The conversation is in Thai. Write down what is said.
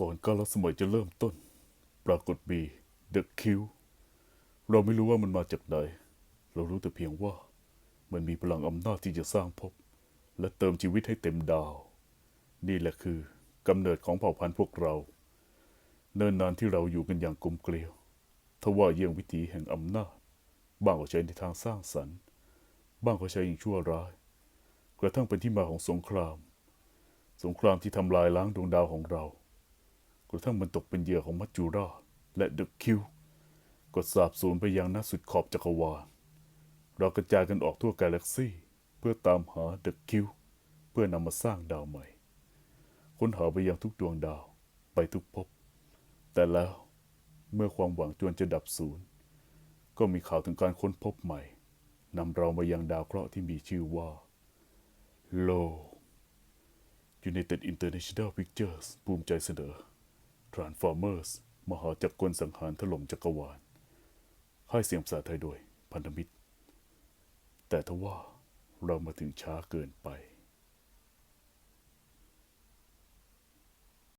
ก่อนกาลสมัยจะเริ่มต้น ปรากฏมีเดอะคิวเราไม่รู้ว่ามันมาจากไหน เรารู้แต่เพียงว่า มันมีพลังอำนาจที่จะสร้างภพและเติมชีวิตให้เต็มดาว นี่แหละคือกำเนิดของเผ่าพันธุ์พวกเรา เนิ่นนานที่เราอยู่กันอย่างกลมเกลียวทว่าเยี่ยงวิถีแห่งอำนาจ บ้างก็ใช้ในทางสร้างสรรค์ บ้างก็ใช้อย่างชั่วร้าย กระทั่งเป็นที่มาของสงคราม สงครามที่ทำลายล้างดวงดาวของเรา ระทั่งมันตกเป็นเหยื่อของมัจจุราชและเดอะคิวก็สาบสูญไปยังนัสุดขอบจักรวาล เรากระจายกันออกทั่วกาแล็กซี่ เพื่อตามหาเดอะคิวเพื่อนำมาสร้างดาวใหม่ ค้นหาไปยังทุกดวงดาว ไปทุกภพ แต่แล้วเมื่อความหวังจวนจะดับสูญก็มีข่าวถึงการค้นพบใหม่นำเรามายังดาวเคราะห์ที่มีชื่อว่าโล United International Pictures ภูมิใจเสนอ Transformers มหาจักรกลสังหารถล่มจักรวาลให้เสียงภาษาไทยโดยพันธมิตร แต่ทว่าเรามาถึงช้าเกินไป